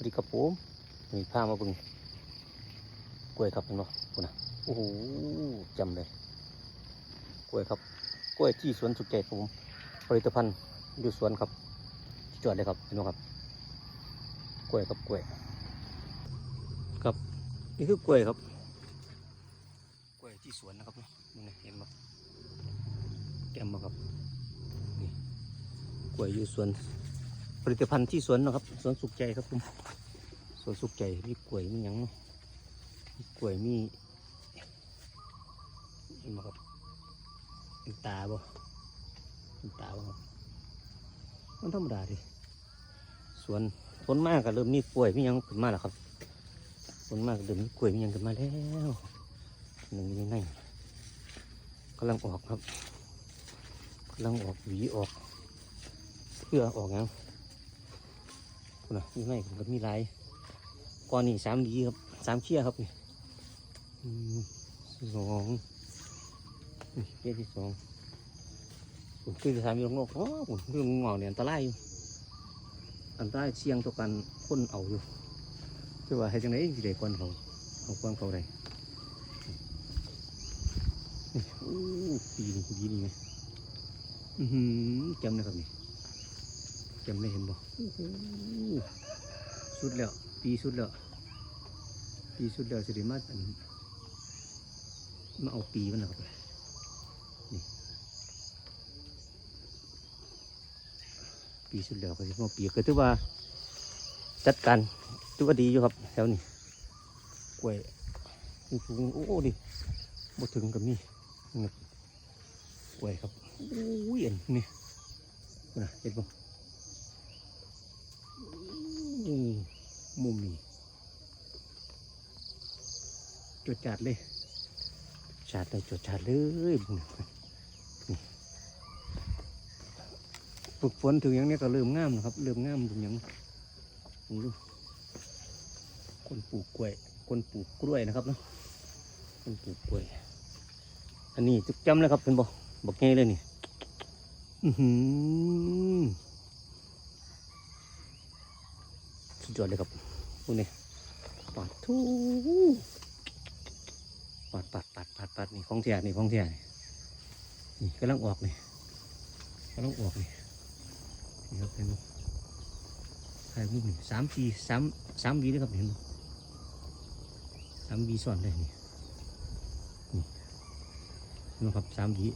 วัสดีครับผมมีผ้ามาเบึงกล้วยครับเห็นบ่คุณนะโอ้โหจำเลยกล้วยครับกล้วยที่สวนสุขใจครับผมผลิตภัณฑ์อยู่สวนครับจอดเลยครับเห็นบ่ครับกล้วยครับกล้วยครับนี่คือกล้วยครับกล้วยที่สวนนะครับนี่นะเห็นบ่เต็มบ่ครับนี่กล้วยอยู่สวน ผลิตภัณฑ์ที่สวนนะครับ สวนสุขใจครับผมสวนสุขใจมีกล้วยมีหยังนาะมีกล้วยมีนไหมครับเป็นตาบ่เป็นตาบ่ครับมันธรรมดาดิสวนฝนมากก็เริ่มมีกล้วยมีหยังขึ้นมาแล้วครับฝนมากเริ่มมีกล้วยมีหยังขึ้นมาแล้วหนึ่งในนั้นกำลังออกครับกำลังออกหวีออกเพื่อออกยัง นะมีไงผมก็มีหลายก้อนนี่สามดีครับสามเชี่ยครับนี่สองเชี่ยที่สองผมคือสามอยู่ข้างนอกอ๋อผมคืองูเงาเนี่ยอันตรายอยู่อันตรายเสี่ยงต่อการคนเอาอยู่จะว่าให้จังไหนสิได้ก่อนเขาเอาความเขาได้นี่โอ้ปีนี่ปีนี่ไหมอือหือจำนะครับนี่ จำได้เห็นบ่โอ้โหสุดแล้วปีสุดแล้วปีสุดแล้วสิริมาอันมาเอาปีมันนะครับนี่ปีสุดแล้วก็จะมาปีก็ถือว่าจัดการถือว่าดีอยู่ครับแถวนี้กล้วยสูงโอ้โหดิบ่ถึงกับนี่กล้วยครับโอ้ยอันนี่นะเห็นบ่ มุมนี้จดจัดเลยจัดเลยจดจัดเลยฝึกฝนถึงอย่างนี้ก็เริ่มงามนะครับ เริ่มงามถึงอย่างผมดูคนปลูกกล้วย คนปลูกกล้วยนะครับเนาะคนปลูกกล้วย อันนี้จุกจำเลยครับเป็นบอกบอกง่ายเลยนี่ อือหือ สุดยอดเลยครับพวกนี้ปัดทูปัดปัดปัดปัดปัดนี่ของเทียนี่ของเทียนี่นี่กำลังออกนี่กำลังออกนี่นี่ครับเห็นไหมถ่ายรูปนี่สามปีสามสามวีเลยครับเห็นไหมสามวีซ้อนเลยนี่นี่เห็นไหมครับสามวี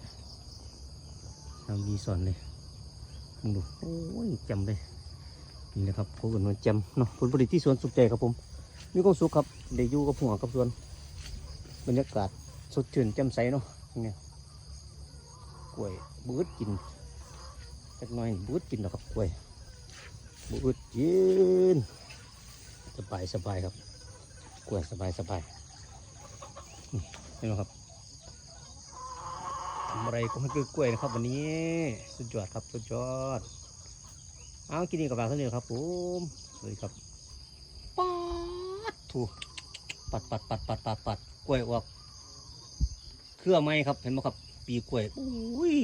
สามวีซ้อนเลยมึงดูโอ้ยจำเลย นี่นะครับผมเป็นวันจำเนาะผลผลิตที่สวนสุขใจครับผม มีความสุขครับได้อยู่กับหัวกับสวน บรรยากาศสดชื่นแจ่มใสเนาะเนี่ยกล้วยบูดกินสักหน่อยบูดกินเนาะครับกล้วยบูดกินสบายสบายครับกล้วยสบายสบายเห็นไหมครับทำอะไรก็ให้กล้วยนะครับ วันนี้สุดยอดครับสุดยอด เอากินนี่กับปลาทะเลครับผมสวัสดีครับปัดถูปัดปัดปัดปัดปัดปัดกล้วยออกเครือไม้ครับเห็นไหมครับ ปีกล้วยอุ้ย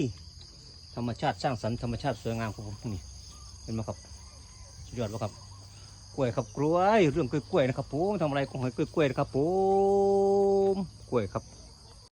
ธรรมชาติสร้างสรรค์ธรรมชาติสวยงามครับผมนี่เห็นไหมครับสุดยอดแล้วครับกล้วยครับกล้วยเรื่องกล้วยๆนะครับผมทำอะไรก็ให้กล้วยๆนะครับผมกล้วยครับ